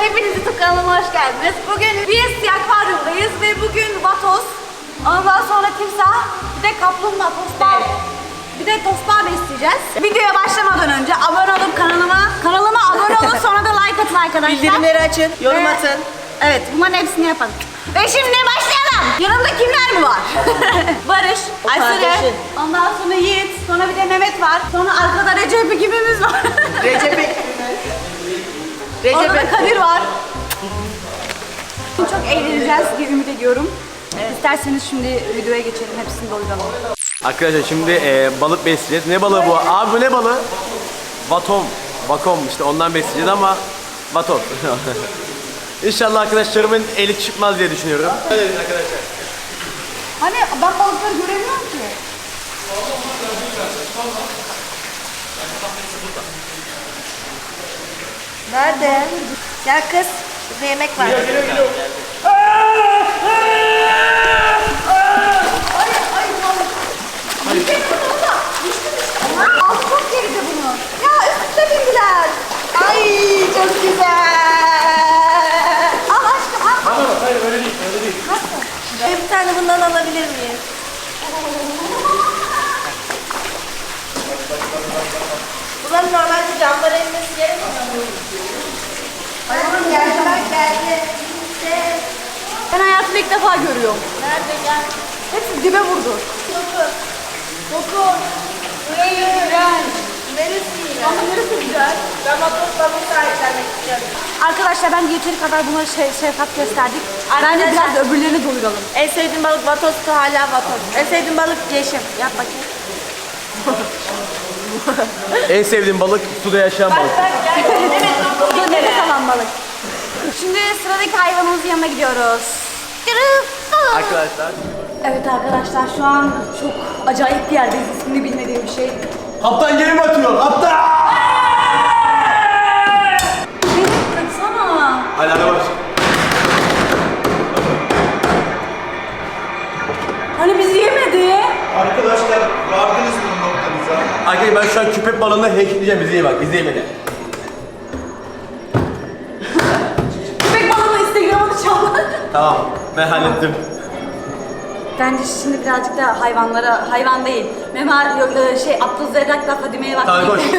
hepiniz YouTube kanalıma hoş geldiniz. Bugün biz akvaryumdayız ve bugün vatoz, ondan sonra timsah, bir de kaplumbağa, tosbağa, bir de tosbağa besleyeceğiz. Videoya başlamadan önce abone olup kanalıma, kanalıma abone olun sonra da like atın arkadaşlar. Bildirimleri açın, yorum Ve- atın. Evet, bunların hepsini yapalım. Ve şimdi başlayalım. Yanımda kimler mi var? Barış, Aysel, kardeşin. ondan sonra Yiğit, sonra bir de Mehmet var. Sonra arkada Recep ekibimiz var. Recep Recep Orada da Kadir var. Çok eğleneceğiz diye ümit ediyorum. İsterseniz şimdi videoya geçelim, hepsini doyuralım. Arkadaşlar şimdi e, balık besleyeceğiz. Ne balığı bu? Abi bu ne balığı? Vatom. Vakom işte ondan besleyeceğiz ama vatom. İnşallah arkadaşlarımın eli çıkmaz diye düşünüyorum. Öyle arkadaşlar. Hani ben balıkları göremiyorum ki. Nerede? Gel kız. Burada yemek var. Ay, ay balık. Düştü mü orada? Düştü düştü. Altı çok geride bunu. Ya üst üste bindiler. Ay çok güzel. Al aşkım al. Bana bak hayır öyle değil öyle değil. Ben bir tane bundan alabilir miyim? Bunların normalde camlara inmesi gerekmiyor mu? Hayır geldiler geldi. İşte. Ben hayatımda ilk defa görüyorum. Nerede gel? Hepsi dibe vurdu. Dokun. Dokun. Burayı gel. Neresi iyi? Ama neresi güzel? Ben bu sahiplenmek istiyorum. Arkadaşlar ben yeteri kadar buna şey, şefkat gösterdik. Bence biraz da öbürlerini doyuralım. En sevdiğim balık vatostu hala vatos. En sevdiğim balık yeşim. Yap bakayım. En sevdiğim balık suda yaşayan balık. Dur nefes alan balık. Şimdi sıradaki hayvanımızın yanına gidiyoruz. Arkadaşlar. Evet arkadaşlar şu an çok acayip bir yerdeyiz. İsmini bilmediğim bir şey. Kaptan gemi batıyor. Kaptan! Beni kaçsana. Hadi hadi baş. Hani bizi yemedi. Arkadaşlar vardınız mı noktanıza? Arkadaşlar ben şu an köpek balığını hackleyeceğim. İzleyin bak izleyin beni. Tamam ben hallettim. Bence şimdi birazcık da hayvanlara, hayvan değil. Mema, yok, e, şey, Abdülzerrak'la Fadime'ye bak. Tamam koş.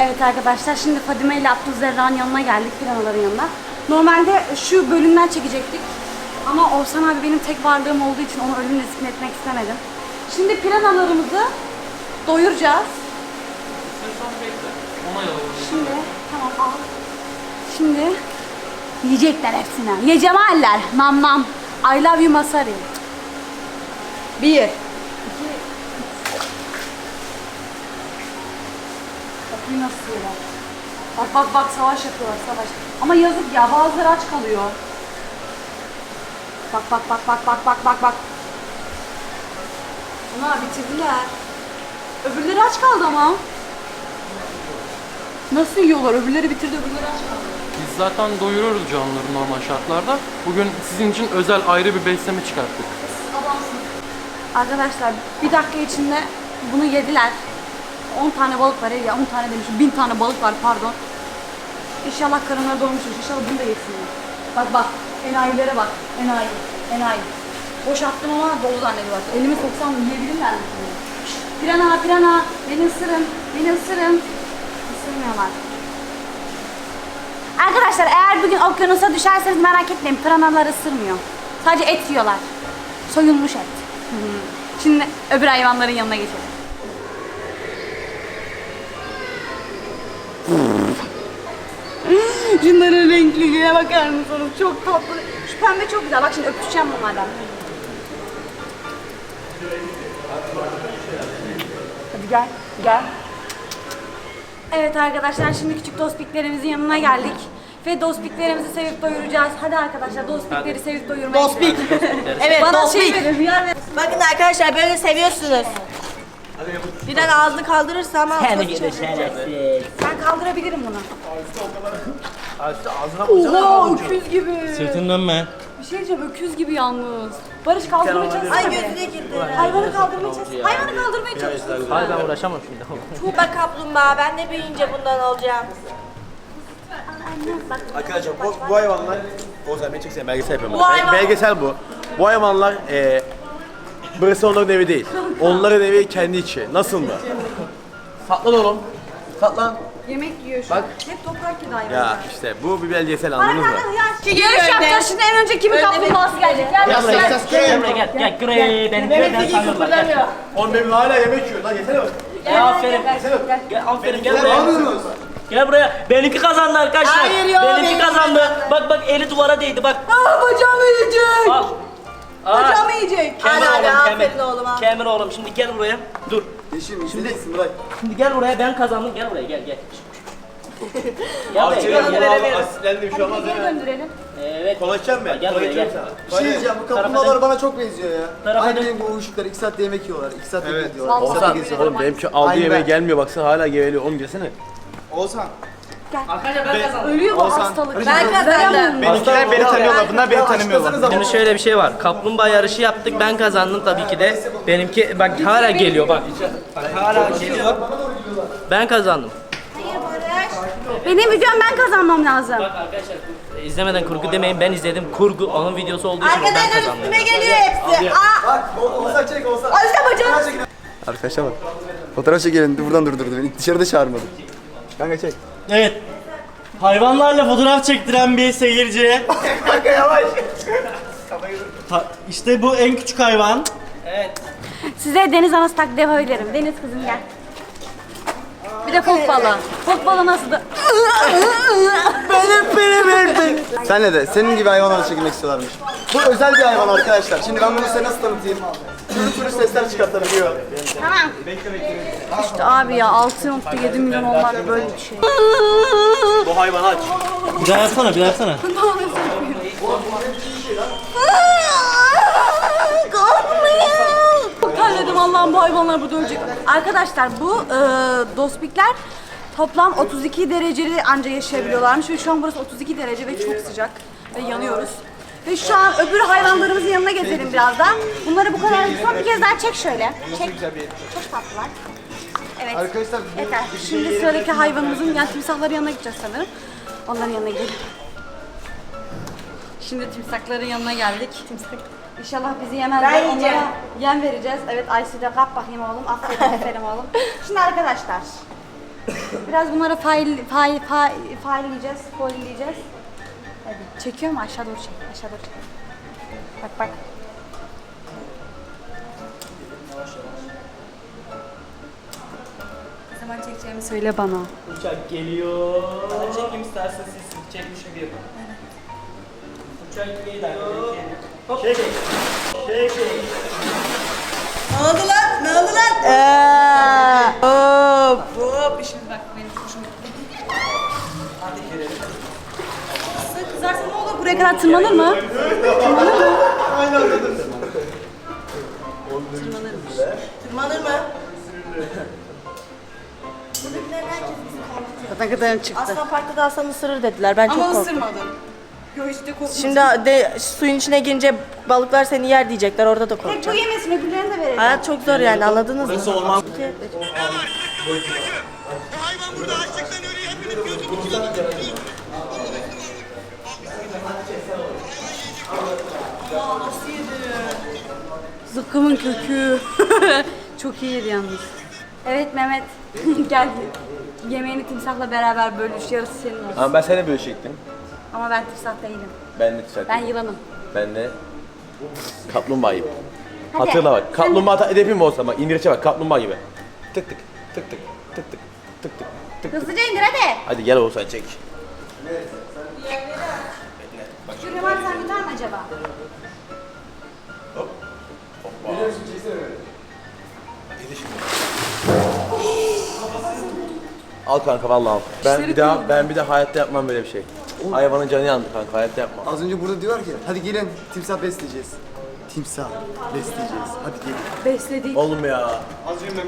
Evet arkadaşlar şimdi Fadime ile Abdülzerrak'ın yanına geldik piranaların yanına. Normalde şu bölümden çekecektik. Ama Orsan abi benim tek varlığım olduğu için onu ölümle etmek istemedim. Şimdi piranalarımızı doyuracağız. Şimdi tamam al. Şimdi yiyecekler hepsini. Ye Cemaller. Nam nam. I love you Masari. Bir. iki, Bakayım nasıl yiyorlar. Bak bak bak savaş yapıyorlar savaş. Ama yazık ya bazıları aç kalıyor. Bak bak bak bak bak bak bak bak. Ama bitirdiler. Öbürleri aç kaldı ama. Nasıl yiyorlar? Öbürleri bitirdi, öbürleri aç kaldı. Biz zaten doyuruyoruz canlıları normal şartlarda. Bugün sizin için özel ayrı bir besleme çıkarttık. Arkadaşlar bir dakika içinde bunu yediler. 10 tane balık var ya 10 tane demişim 1000 tane balık var pardon. İnşallah karınları doymuştur. İnşallah bunu da yesinler. Bak bak enayilere bak. Enayi. Enayi. Boş attım ama dolu zannediyorlar. Elimi soksam yiyebilirler mi? Pirana pirana beni ısırın. Beni ısırın. Isırmıyorlar. Arkadaşlar eğer bugün okyanusa düşerseniz merak etmeyin. Piranalar ısırmıyor. Sadece et yiyorlar. Soyulmuş et. Şimdi öbür hayvanların yanına geçelim. Şunların renkliliğine bakar mısınız? Çok tatlı. Şu pembe çok güzel. Bak şimdi öpüşeceğim bunlardan. Hadi gel, gel. Evet arkadaşlar şimdi küçük dospiklerimizin yanına geldik. Ve dospiklerimizi sevip doyuracağız. Hadi arkadaşlar dospikleri sevip doyurmaya Dospik. Evet Bana dospik. şey verin, hıyar verin. Bakın arkadaşlar böyle seviyorsunuz. Birden ağzını kaldırırsa ama Seni gidi şerefsiz. Ben kaldırabilirim bunu. Ağzına Oha öküz gibi. Sırtından ben. Şey diyeceğim öküz gibi yalnız. Barış kaldırmaya çalışsana. Ay be. gözüne girdi. Hayvanı kaldırmaya çalış. Hayvanı kaldırmaya çalış. Hayır ben uğraşamam şimdi. Tuğba kaplumbağa ben de büyüyünce bundan olacağım. Bak. Arkadaşlar bu, bu hayvanlar o zaman beni çeksene belgesel yapıyorum. Bu Bel- hayvan- Belgesel bu. Bu hayvanlar eee burası onların evi değil. Onların evi kendi içi. Nasıl mı? Satlan oğlum. Satlan. Yemek yiyor şu Bak. an. Hep toprak yedi hayvanlar. Ya işte bu bir belgesel anladınız mı? Yarış yapacağız şimdi en önce kimin kaplumbağası gelecek? Gel Gel buraya gel. Gel buraya benim köyden sanırlar. Gel. Oğlum benim hala yemek yiyor lan yesene bak. Ya aferin. Gel aferin gel buraya. Gel buraya. Benimki kazandı arkadaşlar. Hayır ya, Benimki benimki kazandı. Bak bak eli duvara değdi bak. Aa bacağımı yiyecek. Al. Al. Bacağımı yiyecek. Kemer Hadi hadi oğlum aferin kemer. oğlum ha. Kemer oğlum şimdi gel buraya. Dur. Şimdi şimdi Şimdi gel buraya ben kazandım. Gel buraya gel gel. Gel buraya Abi gel. gel. valla asitlendim şu an az Geri değil mi? döndürelim. Evet. Konuşacağım ben. Gel buraya, Konuşacağım gel. sana. Bir şey diyeceğim bu kaplumbağalar bana çok benziyor ya. Tarafa Aynı dön. benim bu uyuşuklar 2 saatte yemek yiyorlar. 2 saatte yemek yiyorlar. 2 saatte geziyorlar. Oğlum benimki aldığı Aynı yemeğe gelmiyor baksana hala geveliyor. Oğlum gelsene. Oğuzhan. Arkadaşlar ben kazandım. Ölüyor bu Olsan- hastalık. Ben kazandım. Benimkiler beni tanıyorlar. Bunlar beni tanımıyorlar. Şimdi şöyle bir şey var. Kaplumbağa yarışı yaptık. Ben kazandım tabii ki de. Benimki bak hala geliyor bak. Bak hala geliyor. Ben kazandım. Benim videom ben kazanmam lazım. Bak arkadaşlar bu- izlemeden kurgu demeyin. Ben izledim. Kurgu onun videosu olduğu için o ben Arkadaşlar kazandım. üstüme geliyor hepsi. Aa. Bak O- Oğuzhan çek Oğuzhan. Ay işte bacağım. Arkadaşlar bak. Fotoğraf çekelim. Buradan durdurdu beni. Dışarıda çağırmadı. Kanka çek. Evet. Hayvanlarla fotoğraf çektiren bir seyirci. Kanka yavaş. Ta- işte bu en küçük hayvan. Size deniz anası taklidi yapabilirim. Deniz kızım gel. Bir de fok balığı. Fok balığı nasıl da... Senle de senin gibi hayvanlarla çekilmek istiyorlarmış. Bu özel bir hayvan arkadaşlar. Şimdi ben bunu size nasıl tanıtayım? Türlü türlü sesler çıkartabiliyor. Tamam. İşte abi ya 6.7 milyon olmak böyle bir şey. Bu hayvan aç. Bir daha yapsana, bir daha yapsana. Çok terledim Allah'ım bu hayvanlar burada ölecek. Arkadaşlar bu e, dospikler toplam 32 dereceli anca yaşayabiliyorlarmış ve şu an burası 32 derece ve çok sıcak ve yanıyoruz. Ve şu an öbür hayvanlarımızın yanına gezelim birazdan. Bunları bu kadar son bir kez daha çek şöyle. Çek. Çok tatlılar. Evet. Arkadaşlar Yeter. Şimdi sıradaki hayvanımızın yani timsahların yanına gideceğiz sanırım. Onların yanına gidelim. Şimdi timsahların yanına geldik. Timsah. İnşallah bizi yemezler. Ben yiyeceğim. Onlara yem vereceğiz. Evet Aysu de kap bakayım oğlum. Aferin aferin oğlum. Şimdi arkadaşlar. Biraz bunları fail, fail, fail, failleyeceğiz. Foilleyeceğiz. Hadi. Çekiyor mu? Aşağı doğru çek. Aşağı doğru çek. Bak bak. Ne zaman çekeceğimi söyle bana. Uçak geliyor. Bana çekim istersen siz çekmiş gibi yapın. Uçak geliyor. Hop. Çek. Çek. Ne oldu lan? Ne oldu lan? Eee. Hop. Hop. Şimdi bak benim hoşuma gitti. Kızarsa ne olur? Buraya kadar tırmanır mı? Tırmanır mı? Zaten kadarın çıktı. Aslan Park'ta da aslan ısırır dediler. Ben çok Ama korktum. ısırmadım. Yo korkmadım. Şimdi de suyun içine girince balıklar seni yer diyecekler. Orada da Tek bu korkacağım. yemesin öbürlerini de verelim. Hayat çok zor yani anladınız mı? Zıkkımın kökü. Çok iyiydi yalnız. Evet Mehmet. Gel yemeğini timsahla beraber bölüş. Yarısı senin olsun. Ama ben seninle bölüşecektim. Ama ben timsah değilim. Ben de timsah Ben yılanım. Ben de kaplumbağa gibi. Hatırla bak. Kaplumbağa ta- hedefi mi olsa bak. İngilizce bak. Kaplumbağa gibi. Tık tık tık tık tık tık tık tık. tık. Hızlıca indir hadi. Hadi gel Oğuzhan çek. Şuraya var sen biter mi acaba? Al kanka vallahi al. Ben bir daha ben bir de hayatta yapmam böyle bir şey. Hayvanın canı yandı kanka hayatta yapmam. az önce burada diyor ki hadi gelin timsah besleyeceğiz. Timsah besleyeceğiz. Hadi gelin. Besledik. Oğlum ya.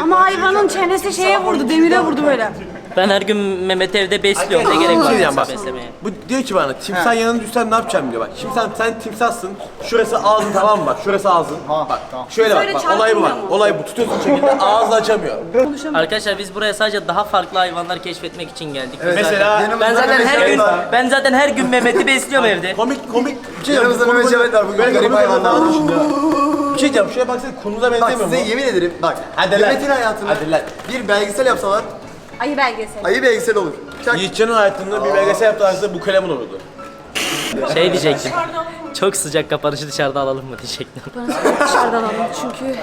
Ama hayvanın çenesi şeye vurdu, demire vurdu böyle. Ben her gün Mehmet evde besliyorum. Ne gerek var diyeceğim bak. beslemeye? Bu diyor ki bana timsah yanına düşsen ne yapacağım diyor bak. Şimdi sen, sen timsahsın. Şurası ağzın tamam mı bak. Şurası ağzın. Bak şöyle bak. Şöyle bak olay bu bak. çarpılmıyor mu? Olay bu. Tutuyorsun bu şekilde ağzını açamıyor. Arkadaşlar biz buraya sadece daha farklı hayvanlar keşfetmek için geldik. Mesela Yanımızda Ben zaten her gün ben zaten her gün Mehmet'i besliyorum evde. komik komik bir şey Yanımızda Mehmet Cevdet var. Bugün Böyle garip komik hayvanlar var. Bir şey diyeceğim. Şuraya baksana konumuza Bak benzemiyor size mu? yemin ederim bak. Hadi lan. Mehmet'in hayatını Hadi lan. bir belgesel yapsalar Ayı belgeseli. ayı belgesel olur. Çak. Yiğitcan'ın hayatında bir belgesel yaptılarsa bu kalemin olurdu. Şey diyecektim. Çok sıcak kapanışı dışarıda alalım mı diyecektim. Dışarıdan alalım çünkü.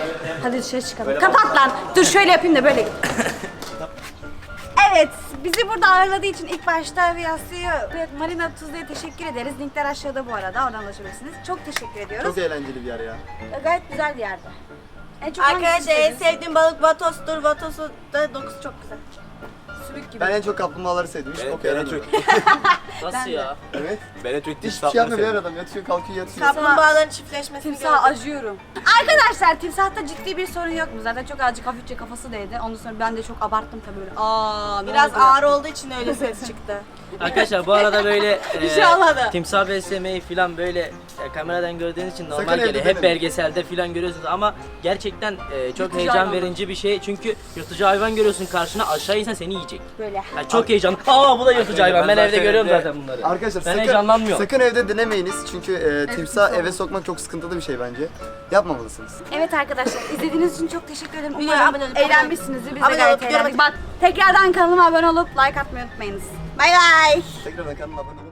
Hadi dışarı çıkalım. Kapat lan. Dur şöyle yapayım da böyle git. Evet, bizi burada ağırladığı için ilk başta Viyası'ya ve Marina Tuzlu'ya teşekkür ederiz. Linkler aşağıda bu arada, oradan ulaşabilirsiniz. Çok teşekkür ediyoruz. Çok eğlenceli bir yer ya. Gayet güzel bir yerde. En çok Arkadaşlar en sevdiğim balık vatostur. Vatosu da dokusu çok güzel. Sümük gibi. Ben en çok kaplumbağaları sevdim. Hiç Ben, bok ben en yaramadı. çok, Nasıl ya? Evet. ben en çok Hiçbir şey yapmıyor bir adam. Yatıyor kalkıyor yatıyor. Kaplumbağaların çiftleşmesini Timsaha gördüm. acıyorum. Arkadaşlar timsahta ciddi bir sorun yok mu? Zaten çok azıcık hafifçe kafası değdi. Ondan sonra ben de çok abarttım tabii böyle. Aa, ne Biraz oldu ya? ağır olduğu için öyle ses çıktı. Arkadaşlar bu arada böyle Bir şey olmadı. timsah beslemeyi falan böyle e, kameradan gördüğünüz için normal Sakın evde geliyor. denemeyin. Hep belgeselde falan görüyorsunuz ama gerçekten e, çok Yırtıcı heyecan hayvan. verici bir şey. Çünkü yırtıcı hayvan görüyorsun karşına aşağı insen seni yiyecek. Böyle. Yani çok heyecan. Aa bu da yırtıcı hayvan. Ben, ben evde görüyorum evde- zaten bunları. Arkadaşlar ben sakın, heyecanlanmıyorum. sakın evde denemeyiniz çünkü e, timsah eve sokmak çok sıkıntılı bir şey bence. Yapmamalısınız. Evet arkadaşlar izlediğiniz için çok teşekkür ederim. Umarım abone olup- eğlenmişsinizdir. Biz de Abone gayet olup yorum eğlendik. Bak tekrardan kanalıma abone olup like atmayı unutmayınız. Bay bay. Tekrar kanalıma abone olun.